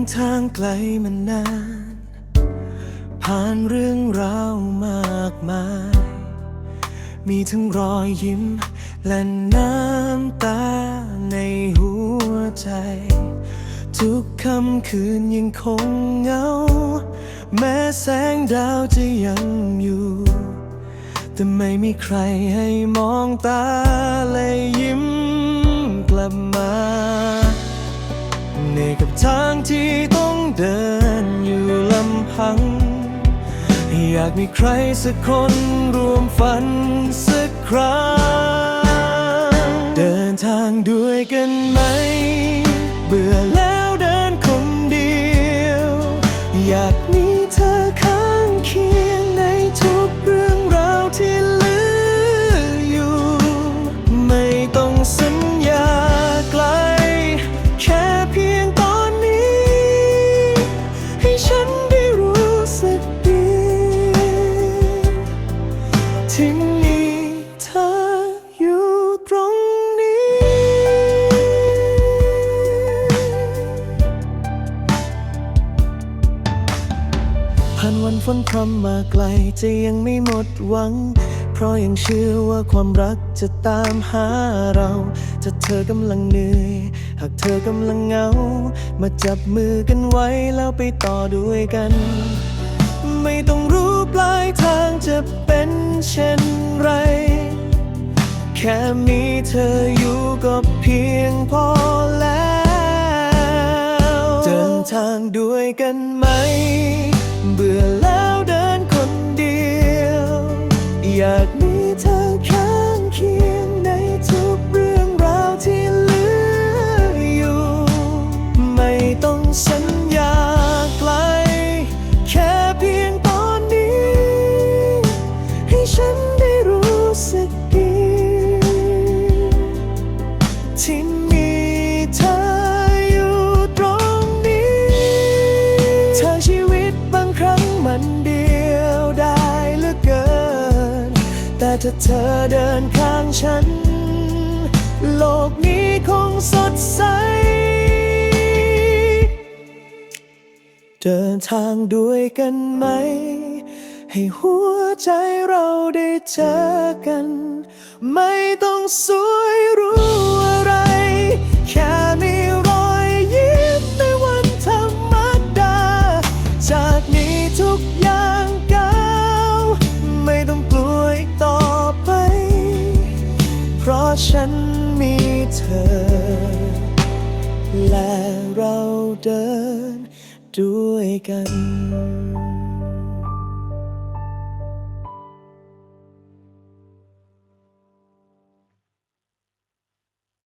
ินทางไกลมานาน ผ่านเรื่องราวมากมาย มีทั้งรอยยิ้มและน้ำตาในหัวใจ ทุกค่ำคืนยังคงเหงา แม้แสงดาวจะยังอยู่ แต่ไม่มีใครให้มองตาและยิ้มกลับมา ทางที่ต้องเดินอยู่ลำพัง อยากมีใครสักคนร่วมฝันสักครั้ง เดินทางด้วยกันไหม เบื่อแล้ว ฉันได้รู้สึกดีที่มีเธออยู่ตรงนี้ ผ่านวันฝนพรำมาไกลจะยังไม่หมดหวัง ราะยังเชื่อว่าความรักจะตามหาเราถ้าเธอกำลังเหนื่อย หากเธอกำลังเหงา มาจับมือกันไว้แล้วไปต่อด้วยกัน ไม่ต้องรู้ปลายทางจะเป็นเช่นไร แค่มีเธออยู่ก็เพียงพอแล้วเดินทางด้วยกันไหม เบื่อ อยากมีเธอข้างเคียงในทุกเรื่องราวที่เหลืออยู่ ไม่ต้องสัญญาไกล แค่เพียงตอนนี้ ให้ฉันได้ ถ้าเธอเดินข้างฉัน โลกนี้คงสดใส เดินทางด้วยกันไหม ให้หัวใจเราได้เจอกัน ไม่ต้องสวยรู้ะฉันมีเธอ และเราเดินด้วยกัน